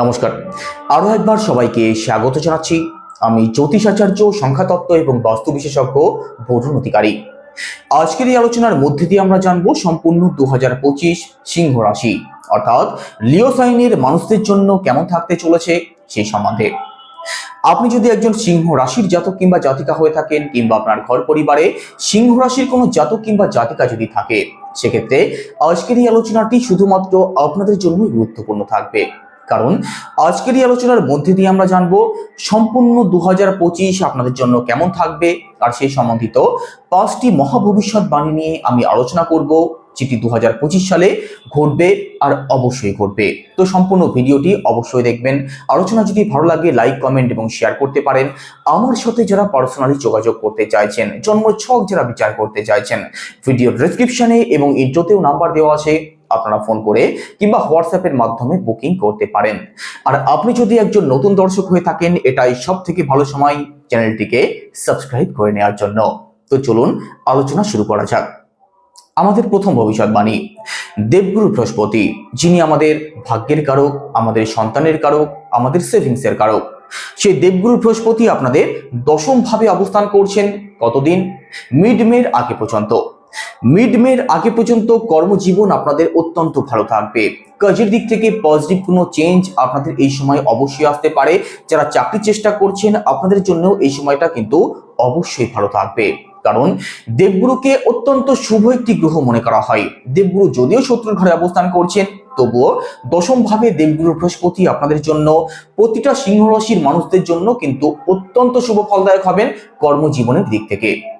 নমস্কার। আরও একবার সবাইকে স্বাগত জানাচ্ছি। আমি জ্যোতিষাচার্য সংখ্যাতত্ত্ব এবং বাস্তু বিশেষজ্ঞ বরুণ অধিকারী। আজকের এই আলোচনার মধ্যে দিয়ে আমরা জানব সম্পূর্ণ দু হাজার পঁচিশ সিংহ রাশি, অর্থাৎ লিও সাইনের মানুষদের জন্য কেমন থাকতে চলেছে সেই সম্বন্ধে। আপনি যদি একজন সিংহ রাশির জাতক কিংবা জাতিকা হয়ে থাকেন কিংবা আপনার ঘর পরিবারে সিংহ রাশির কোনো জাতক কিংবা জাতিকা যদি থাকে, সেক্ষেত্রে আজকের এই আলোচনাটি শুধুমাত্র আপনাদের জন্যই গুরুত্বপূর্ণ থাকবে। কারণ আজকের এই আলোচনার মধ্যে দিয়ে আমরা জানব সম্পূর্ণ দু হাজার পঁচিশ আপনাদের জন্য কেমন থাকবে আর সেই সম্বন্ধিত পাঁচটি মহাভবিষ্যৎবাণী নিয়ে আমি আলোচনা করব, যেটি দু হাজার পঁচিশ সালে ঘটবে আর অবশ্যই ঘটবে। তো সম্পূর্ণ ভিডিওটি অবশ্যই দেখবেন। আলোচনা যদি ভালো লাগে, লাইক, কমেন্ট এবং শেয়ার করতে পারেন। আমার সাথে যারা পার্সোনালি যোগাযোগ করতে চাইছেন, জন্মছক যারা বিচার করতে চাইছেন ভিডিও ডেসক্রিপশনে এবং ইন্ট্রোতেও নাম্বার দেওয়া আছে। আপনারা ফোন করে কিংবা হোয়াটসঅ্যাপের মাধ্যমে বুকিং করতে পারেন। আর আপনি যদি একজন নতুন দর্শক হয়ে থাকেন, এটাই সব থেকে ভালো সময় চ্যানেলটিকে সাবস্ক্রাইব করে নেওয়ার জন্য। তো চলুন আলোচনা শুরু করা যাক। আমাদের প্রথম ভবিষ্যৎবাণী দেবগুরু বৃহস্পতি, যিনি আমাদের ভাগ্যের কারক, আমাদের সন্তানের কারক, আমাদের সেভিংসের কারক। সেই দেবগুরু বৃহস্পতি আপনাদের দশম ভাবে অবস্থান করছেন কতদিন? মিড মের আগে পর্যন্ত। মিড মের আগে পর্যন্ত কর্মজীবন আপনাদের অত্যন্ত ভালো থাকবে। কাজের দিক থেকে পজিটিভ কোনো চেঞ্জ আপনাদের এই সময় অবশ্যই আসতে পারে। যারা চাকরির চেষ্টা করছেন, আপনাদের জন্য এই সময়টা কিন্তু অবশ্যই ভালো থাকবে। কারণ দেবগুরুকে অত্যন্ত শুভ একটি গ্রহ মনে করা হয়। দেবগুরু যদিও শত্রুর ঘরে অবস্থান করছেন, তবুও দশম ভাবে দেবগুরু বৃহস্পতি আপনাদের জন্য, প্রতিটা সিংহ রাশির মানুষদের জন্য কিন্তু অত্যন্ত শুভ ফলদায়ক হবেন কর্মজীবনের দিক থেকে।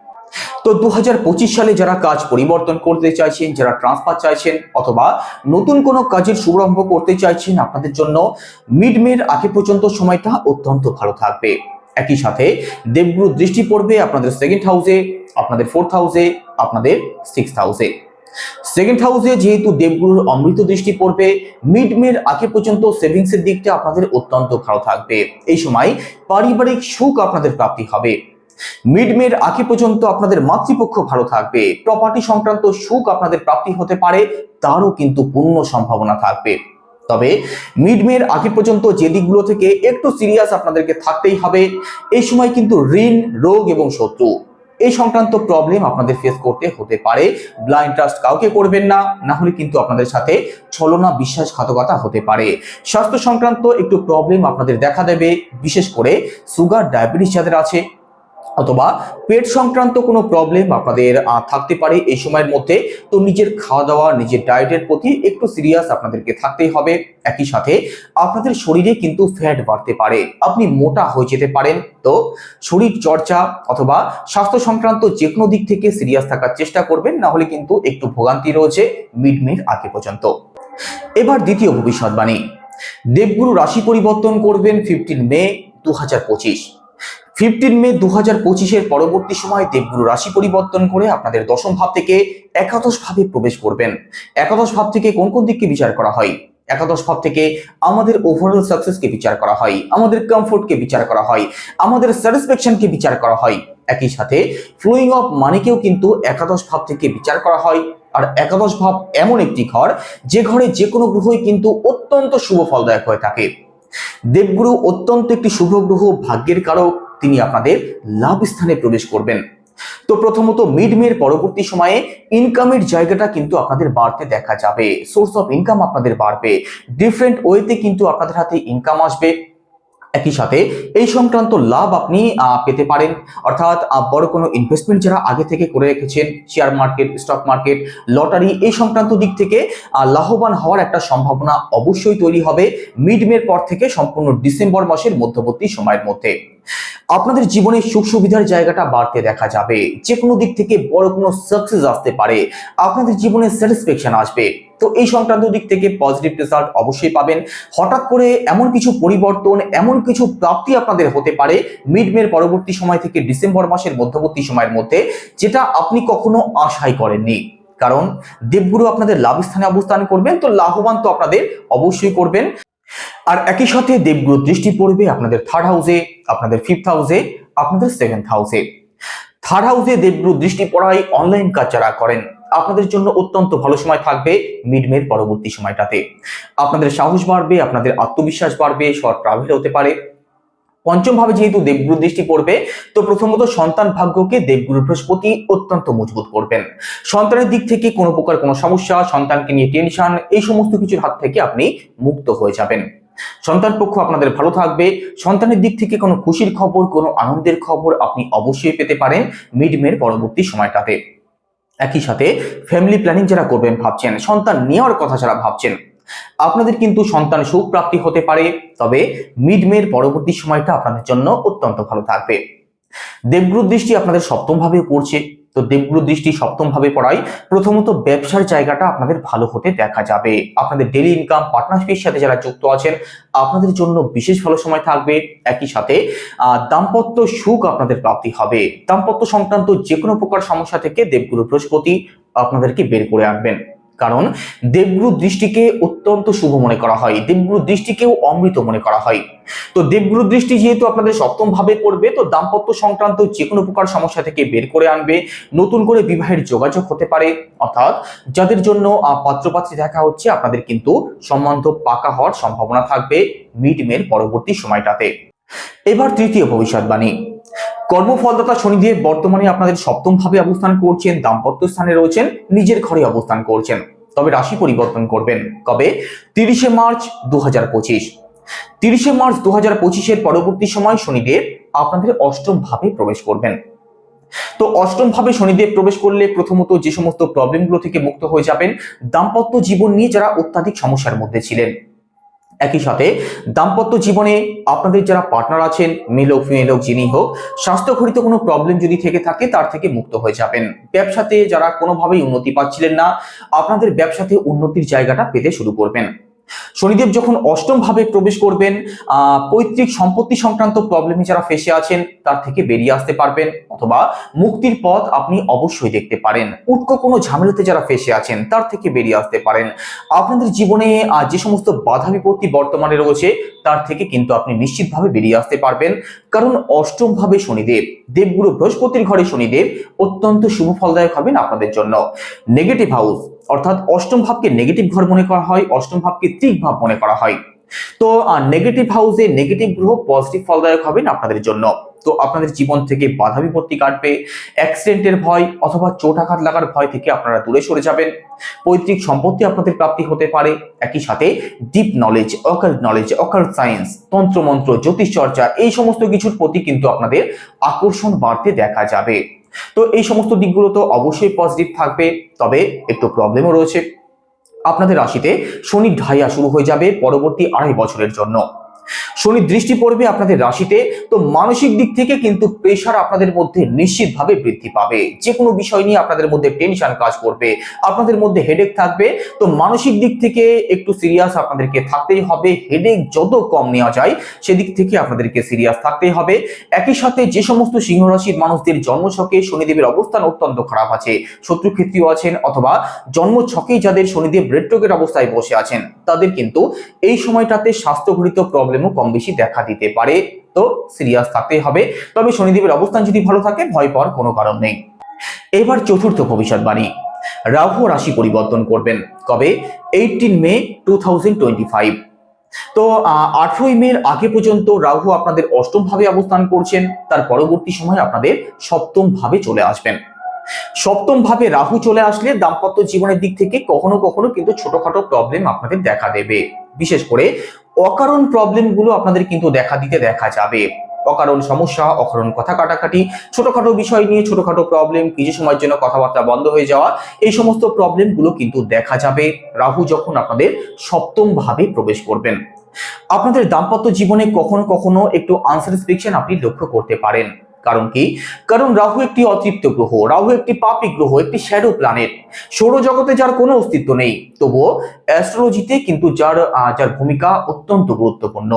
তো দু হাজার পঁচিশ সালে যারা কাজ পরিবর্তন করতে চাইছেন, যারা ট্রান্সফার চাইছেন অথবা নতুন কোনো কাজের শুভারম্ভ করতে চাইছেন, আপনাদের জন্য মিড মের আগে পর্যন্ত সময়টা অত্যন্ত ভালো থাকবে। একই সাথে দেবগুরু দৃষ্টি পড়বে আপনাদের সেকেন্ড হাউসে আপনাদের ফোর্থ হাউসে আপনাদের সিক্স হাউসে সেকেন্ড হাউসে যেহেতু দেবগুরুর অমৃত দৃষ্টি পড়বে মিড মের আগে পর্যন্ত সেভিংসের দিকটা আপনাদের অত্যন্ত ভালো থাকবে। এই সময় পারিবারিক সুখ আপনাদের প্রাপ্তি হবে। মিডমের আগে পর্যন্ত আপনাদের মাতৃপক্ষ ভালো থাকবে। প্রপার্টি সংক্রান্ত সুখ আপনাদের প্রাপ্তি হতে পারে, তারও কিন্তু পূর্ণ সম্ভাবনা থাকবে। তবে মিডমের আগে পর্যন্ত যে দিকগুলো থেকে একটু সিরিয়াস আপনাদেরকে থাকতেই হবে, এই সময় কিন্তু ঋণ, রোগ এবং শত্রু। এই সংক্রান্ত প্রবলেম আপনাদের ফেস করতে হতে পারে। ব্লাইন্ড ট্রাস্ট কাউকে করবেন না না হলে কিন্তু আপনাদের সাথে ছলনা, বিশ্বাসঘাতকতা হতে পারে। স্বাস্থ্য সংক্রান্ত একটু প্রবলেম আপনাদের দেখা দেবে, বিশেষ করে সুগার ডায়াবেটিস যাদের আছে অথবা পেট সংক্রান্ত কোনো প্রবলেম আপনাদের থাকতে পারে এই সময়ের মধ্যে, তো নিজের খাওয়া দাওয়া নিজের ডায়েটের প্রতি একটু সিরিয়াস আপনাদেরকে থাকতেই হবে। একই সাথে আপনাদের শরীরে কিন্তু ফ্যাট বাড়তে পারে। আপনি মোটা হয়ে যেতে পারেন। তো শরীর চর্চা অথবা স্বাস্থ্য সংক্রান্ত যে কোনো দিক থেকে সিরিয়াস থাকার চেষ্টা করবেন, না হলে কিন্তু একটু ভোগান্তি রয়েছে মিড আগে পর্যন্ত। এবার দ্বিতীয় ভবিষ্যৎবাণী। দেবগুরু রাশি পরিবর্তন করবেন ফিফটিন মে দু হাজার পঁচিশ। ফিফটিন মে দু হাজার পঁচিশের পরবর্তী সময় দেবগুরু রাশি পরিবর্তন করে আপনাদের দশম ভাব থেকে একাদশ ভাবে প্রবেশ করবেন। একাদশ ভাব থেকে কোন কোন দিককে বিচার করা হয়? একাদশ ভাব থেকে আমাদের ওভারঅল সাকসেসকে বিচার করা হয়, আমাদের কমফোর্টকে বিচার করা হয়, আমাদের স্যাটিসফ্যাকশনকে বিচার করা হয়। একই সাথে ফ্লোয়িং অফ মানিকেও কিন্তু একাদশ ভাব থেকে বিচার করা হয়। আর একাদশ ভাব এমন একটি ঘর, যে ঘরে যে কোনো গ্রহই কিন্তু অত্যন্ত শুভ ফলদায়ক হয়ে থাকে। দেবগুরু অত্যন্ত একটি শুভ গ্রহ, ভাগ্যের কারক তিনি আপনাদের লাভ স্থানে প্রবেশ করবেন। তো প্রথমত মিড মের পরবর্তী সময়ে ইনকামের জায়গাটা কিন্তু আপনাদের বাড়তে দেখা যাবে। সোর্স অফ ইনকাম আপনাদের বাড়বে। ডিফারেন্ট ওয়েতে কিন্তু আপনাদের হাতে ইনকাম আসবে। একই সাথে এই সংক্রান্ত লাভ আপনি পেতে পারেন। অর্থাৎ বড় কোনো ইনভেস্টমেন্ট যারা আগে থেকে করে রেখেছেন share market stock market lottery এই সংক্রান্ত দিক থেকে লাভবান হওয়ার একটা সম্ভাবনা অবশ্যই তৈরি হবে মিড মের পর থেকে সম্পূর্ণ ডিসেম্বর মাসের মধ্যবর্তী সময়ের মধ্যে। আপনাদের জীবনে সুখ সুবিধার জায়গাটা বাড়তে দেখা যাবে। যে কোনো দিক থেকে বড় কোনো সাকসেস আসতে পারে। আপনাদের জীবনে স্যাটিসফ্যাকশন আসবে। তো এই সংক্রান্ত দিক থেকে পজিটিভ রেজাল্ট অবশ্যই পাবেন। হঠাৎ করে এমন কিছু পরিবর্তন, এমন কিছু প্রাপ্তি আপনাদের হতে পারে মিড মের পরবর্তী সময় থেকে ডিসেম্বর মাসের মধ্যবর্তী সময়ের মধ্যে, যেটা আপনি কখনো আশাই করেননি। কারণ দেবগুরু আপনাদের লাভ স্থানে অবস্থান করবেন, তো লাভবান তো আপনাদের অবশ্যই করবেন। আর একই সাথে দেবগুরু দৃষ্টি পড়বে আপনাদের থার্ড হাউসে আপনাদের ফিফথ হাউসে আপনাদের সেভেন্থ হাউসে থার্ড হাউসে দেবগুরু দৃষ্টি পড়ায় অনলাইন কাজ যারা করেন। আপনাদের জন্য অত্যন্ত ভালো সময় থাকবে মিড মের পরবর্তী সময়টাতে। আপনাদের সাহস বাড়বে, আপনাদের আত্মবিশ্বাস বাড়বে শর্ট ট্রাভেল হতে পারে। পঞ্চম ভাবে যেহেতু দেবগুরু দৃষ্টি পড়বে, তো প্রথমত সন্তান ভাগ্যকে দেবগুরু বৃহস্পতি অত্যন্ত মজবুত করবেন। সন্তানের দিক থেকে কোনো প্রকার কোনো সমস্যা, সন্তানকে নিয়ে টেনশন, এই সমস্ত কিছুর হাত থেকে আপনি মুক্ত হয়ে যাবেন। সন্তান পক্ষ আপনাদের ভালো থাকবে। সন্তানের দিক থেকে কোনো খুশির খবর, কোনো আনন্দের খবর আপনি অবশ্যই পেতে পারেন মিড মের পরবর্তী সময়টাতে। একই সাথে ফ্যামিলি প্ল্যানিং যারা করবেন ভাবছেন, সন্তান নেওয়ার কথা যারা ভাবছেন, আপনাদের কিন্তু সন্তান সুখ প্রাপ্তি হতে পারে, তবে মিড মের পরবর্তী সময়টা আপনাদের জন্য অত্যন্ত ভালো থাকবে। দেবগুরু দৃষ্টি আপনাদের সপ্তম ভাবে পড়ছে। তো দেবগুরু দৃষ্টি সপ্তম ভাবে পড়ায় প্রথমত ব্যবসার জায়গাটা আপনাদের ভালো হতে দেখা যাবে। আপনাদের ডেলি ইনকাম পার্টনারশিপের সাথে যারা যুক্ত আছেন, আপনাদের জন্য বিশেষ ভালো সময় থাকবে। একই সাথে দাম্পত্য সুখ আপনাদের প্রাপ্তি হবে। দাম্পত্য সংক্রান্ত যে কোনো প্রকার সমস্যা থেকে দেবগুরু বৃহস্পতি আপনাদেরকে বের করে আনবেন। কারণ দেবগুরু দৃষ্টিকে অত্যন্ত শুভ মনে করা হয়, দেবগুরু দৃষ্টিকেও অমৃত মনে করা হয়। তো দেবগুরু দৃষ্টি যেহেতু আপনাদের সপ্তম ভাবে পড়বে, তো দাম্পত্য সংক্রান্ত যে কোনো প্রকার সমস্যা থেকে বের করে আনবে, নতুন করে বিবাহের যোগাযোগ হতে পারে, অর্থাৎ যাদের জন্য পাত্রপাত্রী দেখা হচ্ছে, আপনাদের কিন্তু সম্বন্ধ পাকা হওয়ার সম্ভাবনা থাকবে মিড মের পরবর্তী সময়টাতে। এবার তৃতীয় ভবিষ্যৎবাণী। কর্মফলদাতা শনিদেব বর্তমানে আপনাদের সপ্তম ভাবে অবস্থান করছেন, দাম্পত্য স্থানে রয়েছেন, নিজের ঘরে অবস্থান করছেন। তবে রাশি পরিবর্তন করবেন। কবে? তিরিশে মার্চ দু হাজার পঁচিশ। তিরিশে মার্চ দু হাজার পঁচিশের পরবর্তী সময় শনিদেব আপনাদের অষ্টম ভাবে প্রবেশ করবেন। তো অষ্টম ভাবে শনিদেব প্রবেশ করলে প্রথমত যে সমস্ত প্রবলেমগুলো থেকে মুক্ত হয়ে যাবেন, দাম্পত্য জীবন নিয়ে যারা অত্যাধিক সমস্যার মধ্যে ছিলেন একই সাথে দাম্পত্য জীবনে আপনাদের যারা পার্টনার আছেন মেল হোক ফিমেল হোক, যিনি হোক, স্বাস্থ্যঘটিত কোনো প্রবলেম যদি থেকে থাকে, তার থেকে মুক্ত হয়ে যাবেন। ব্যবসাতে যারা কোনোভাবেই উন্নতি পাচ্ছিলেন না, আপনাদের ব্যবসাতে উন্নতির জায়গাটা পেতে শুরু করবেন। শনিদেব যখন অষ্টম ভাবে প্রবেশ করবেন পৈতৃক সম্পত্তি সংক্রান্ত প্রবলেমে যারা ফেসে আছেন, তার থেকে বেরিয়ে আসতে পারবেন অথবা মুক্তির পথ আপনি অবশ্যই দেখতে পারেন। উটকো কোনো ঝামেলাতে যারা ফেসে আছেন, তার থেকে বেরিয়ে আসতে পারেন। আপনাদের জীবনে যে সমস্ত বাধা বিপত্তি বর্তমানে রয়েছে, তার থেকে কিন্তু আপনি নিশ্চিতভাবে বেরিয়ে আসতে পারবেন। কারণ অষ্টম ভাবে শনিদেব, দেবগুরু বৃহস্পতির ঘরে শনিদেব অত্যন্ত শুভ ফলদায়ক হবেন আপনাদের জন্য। নেগেটিভ হাউস অর্থাৎ অষ্টম ভাবকে নেগেটিভ ঘর মনে করা হয়, অষ্টম ভাবকে ত্রিক ভাব মনে করা হয়। তো নেগেটিভ হাউসে নেগেটিভ গ্রহ পজিটিভ ফলদায়ক হবেন আপনাদের জন্য। তো আপনাদের জীবন থেকে বাধা বিপত্তি কাটবে অ্যাক্সিডেন্টের ভয় অথবা চোট আঘাত লাগার ভয় থেকে আপনারা দূরে সরে যাবেন। পৈতৃক সম্পত্তি আপনাদের প্রাপ্তি হতে পারে। একই সাথে deep knowledge occult knowledge occult science তন্ত্রমন্ত্র, জ্যোতিষ চর্চা, এই সমস্ত কিছুর প্রতি কিন্তু আপনাদের আকর্ষণ বাড়তে দেখা যাবে। তো এই সমস্ত দিকগুলো তো অবশ্যই পজিটিভ থাকবে, তবে একটু প্রবলেমও রয়েছে। আপনাদের রাশিতে শনি ঢাইয়া শুরু হয়ে যাবে পরবর্তী আড়াই বছরের জন্য। শনি দৃষ্টি পড়বে আপনাদের রাশিতে, তো মানসিক দিক থেকে কিন্তু প্রেশার আপনাদের মধ্যে নিশ্চিতভাবে বৃদ্ধি পাবে। যে কোনো বিষয় নিয়ে আপনাদের মধ্যে টেনশন কাজ করবে, আপনাদের মধ্যে হেডেক থাকবে, তো মানসিক দিক থেকে একটু সিরিয়াস আপনাদেরকে থাকতেই হবে। হেডেক যত কম নেওয়া যায়, সেদিক থেকে আপনাদেরকে সিরিয়াস থাকতেই হবে। একই সাথে যে সমস্ত সিংহ রাশির মানুষদের জন্মছকে শনিদেবের অবস্থান অত্যন্ত খারাপ আছে। শত্রু ক্ষেত্রীয় আছেন অথবা জন্মছকেই যাদের শনিদেব রেট্রোগের অবস্থায় বসে আছেন, তাদের কিন্তু এই সময়টাতে স্বাস্থ্যঘটিত প্রবলেমও কম বেশি দেখা দিতে পারে। তো সিরিয়াস থাকতেই হবে। তবে শনিদেবের অবস্থান যদি ভালো থাকে, ভয় পাওয়ার কোনো কারণ নেই। এবার চতুর্থ ভবিষ্যৎবাণী রাহু রাশি পরিবর্তন করবেন। কবে? এইটিন মে টু তো আঠেরোই মের আগে পর্যন্ত রাহু আপনাদের অষ্টম ভাবে অবস্থান করছেন। তার পরবর্তী সময় আপনাদের সপ্তম ভাবে চলে আসবেন। সপ্তম ভাবে রাহু চলে আসলে দাম্পত্য জীবনের দিক থেকে কখনো কখনো কিন্তু ছোটখাটো প্রবলেম আপনাদের দেখা দেবে। বিশেষ করে অকারণ প্রবলেমগুলো আপনাদের কিন্তু দেখা দিতে দেখা যাবে। অকারণ সমস্যা, অকারণ কথা কাটাকাটি, ছোটখাটো বিষয় নিয়ে ছোটখাটো প্রবলেম কিছু সময়ের জন্য কথাবার্তা বন্ধ হয়ে যাওয়া, এই সমস্ত প্রবলেমগুলো কিন্তু দেখা যাবে। রাহু যখন আপনাদের সপ্তম ভাবে প্রবেশ করবেন। আপনাদের দাম্পত্য জীবনে কখনো কখনো একটু আনস্যাটিসফ্যাকশন আপনি লক্ষ্য করতে পারেন। কারণ কি? কারণ রাহু একটি অতৃপ্ত গ্রহ, রাহু একটি পাপি গ্রহ, একটি শ্যাডো প্ল্যানেট সৌরজগতে যার কোনো অস্তিত্ব নেই। তবুও অ্যাস্ট্রোলজিতে কিন্তু যার যার ভূমিকা অত্যন্ত গুরুত্বপূর্ণ।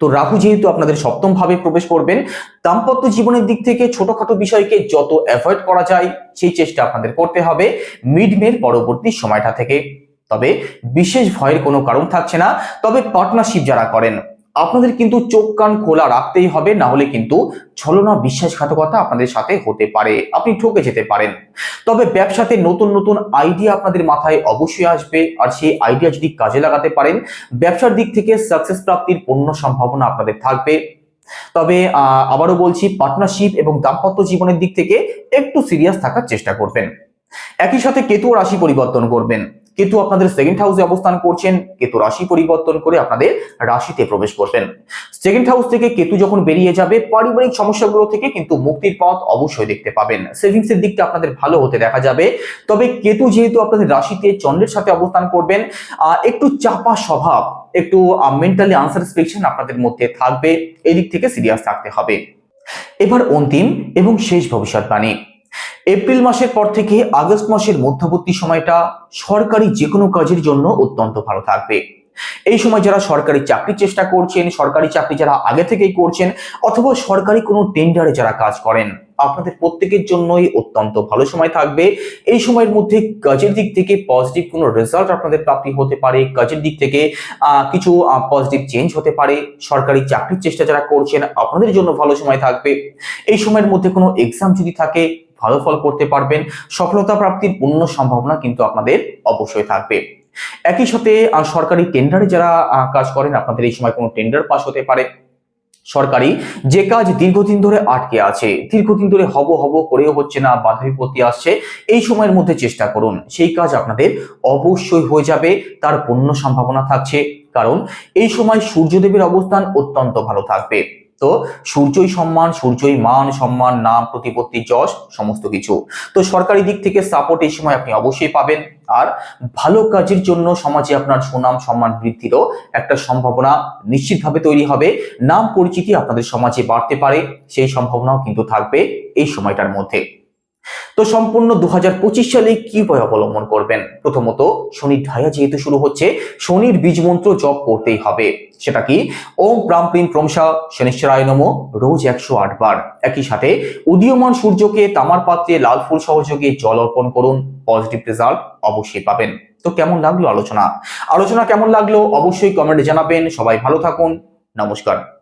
তো রাহু যেহেতু আপনাদের সপ্তম ভাবে প্রবেশ করবেন, দাম্পত্য জীবনের দিক থেকে ছোটখাটো বিষয়কে যত অ্যাভয়েড করা যায়, সেই চেষ্টা আপনাদের করতে হবে মিড মের পরবর্তী সময়টা থেকে। তবে বিশেষ ভয়ের কোনো কারণ থাকছে না। তবে পার্টনারশিপ যারা করেন আপনাদের কিন্তু চোখ কান খোলা রাখতেই হবে, না হলে কিন্তু ছলনা বিশ্বাসঘাতকতা আপনাদের সাথে হতে পারে। আপনি ঠকে যেতে পারেন। তবে ব্যবসাতে নতুন নতুন আইডিয়া আপনাদের মাথায় অবশ্যই আসবে, আর সেই আইডিয়া যদি কাজে লাগাতে পারেন, ব্যবসার দিক থেকে সাকসেস প্রাপ্তির পূর্ণ সম্ভাবনা আপনাদের থাকবে। তবে আবারও বলছি পার্টনারশিপ এবং দাম্পত্য জীবনের দিক থেকে একটু সিরিয়াস থাকার চেষ্টা করবেন। একই সাথে কেতু রাশি পরিবর্তন করবেন। কেতু আপনাদের সেকেন্ড হাউসে অবস্থান করছেন, কেতু রাশি পরিবর্তন করে আপনাদের রাশিতে প্রবেশ করবেন। সেকেন্ড হাউস থেকে কেতু যখন বেরিয়ে যাবে, পারিবারিক সমস্যাগুলো থেকে কিন্তু মুক্তির পথ অবশ্যই দেখতে পাবেন। সেভিংস এর দিকটা আপনাদের ভালো হতে দেখা যাবে। তবে কেতু যেহেতু আপনাদের রাশিতে চন্দ্রের সাথে অবস্থান করবেন একটু চাপা স্বভাব, একটু মেন্টালি আনসাটিসফ্যাকশন আপনাদের মধ্যে থাকবে। এদিক থেকে সিরিয়াস থাকতে হবে। এবার অন্তিম এবং শেষ ভবিষ্যৎবাণী। এপ্রিল মাসের পর থেকে আগস্ট মাসের মধ্যবর্তী সময়টা সরকারি যে কোনো কাজের জন্য অত্যন্ত ভালো থাকবে। এই সময় যারা সরকারি চাকরির চেষ্টা করছেন, সরকারি চাকরি যারা আগে থেকেই করছেন, অথবা সরকারি কোনো টেন্ডারে যারা কাজ করেন, আপনাদের প্রত্যেকের জন্যই অত্যন্ত ভালো সময় থাকবে। এই সময়ের মধ্যে কাজের দিক থেকে পজিটিভ কোনো রেজাল্ট আপনাদের প্রাপ্তি হতে পারে। কাজের দিক থেকে কিছু পজিটিভ চেঞ্জ হতে পারে। সরকারি চাকরির চেষ্টা যারা করছেন, আপনাদের জন্য ভালো সময় থাকবে। এই সময়ের মধ্যে কোনো এক্সাম যদি থাকে ভালো ফল করতে পারবেন। সফলতা প্রাপ্তির পূর্ণ সম্ভাবনা কিন্তু আপনাদের অবশ্যই থাকবে। একই সাথে সরকারি টেন্ডারে যারা কাজ করেন, আপনাদের এই সময় কোনো টেন্ডার পাস হতে পারে। সরকারি যে কাজ দীর্ঘদিন ধরে আটকে আছে, দীর্ঘদিন ধরে হব হব করেও হচ্ছে না বাধা বিপত্তি আসছে, এই সময়ের মধ্যে চেষ্টা করুন। সেই কাজ আপনাদের অবশ্যই হয়ে যাবে, তার পূর্ণ সম্ভাবনা থাকছে। কারণ, এই সময় সূর্যদেবের অবস্থান অত্যন্ত ভালো থাকবে। তো সূর্যই সম্মান, সূর্যই মান, সম্মান, নাম, প্রতিপত্তি, যশ, সমস্ত কিছু। তো সরকারি দিক থেকে সাপোর্ট এই সময় আপনি অবশ্যই পাবেন। আর ভালো কাজের জন্য সমাজে আপনার সুনাম, সম্মান বৃদ্ধিরও একটা সম্ভাবনা নিশ্চিতভাবে তৈরি হবে। নাম পরিচিতি আপনাদের সমাজে বাড়তে পারে, সেই সম্ভাবনাও কিন্তু থাকবে এই সময়টার মধ্যে। তো সম্পূর্ণ দু হাজার পঁচিশ সালে কি উপায় অবলম্বন করবেন? প্রথমত শনির ঢায়া যেহেতু শুরু হচ্ছে, শনির বীজ মন্ত্র জপ করতেই হবে। সেটা কি? ওম প্রাম প্রিম প্রমসা শনিশ্চরায় নম, রোজ একশো আট বার। একই সাথে, উদীয়মান সূর্যকে তামার পাত্রে লাল ফুল সহযোগে জল অর্পণ করুন পজিটিভ রেজাল্ট অবশ্যই পাবেন। তো কেমন লাগল আলোচনা? আলোচনা কেমন লাগল? অবশ্যই কমেন্টে জানাবেন। সবাই ভালো থাকুন। নমস্কার।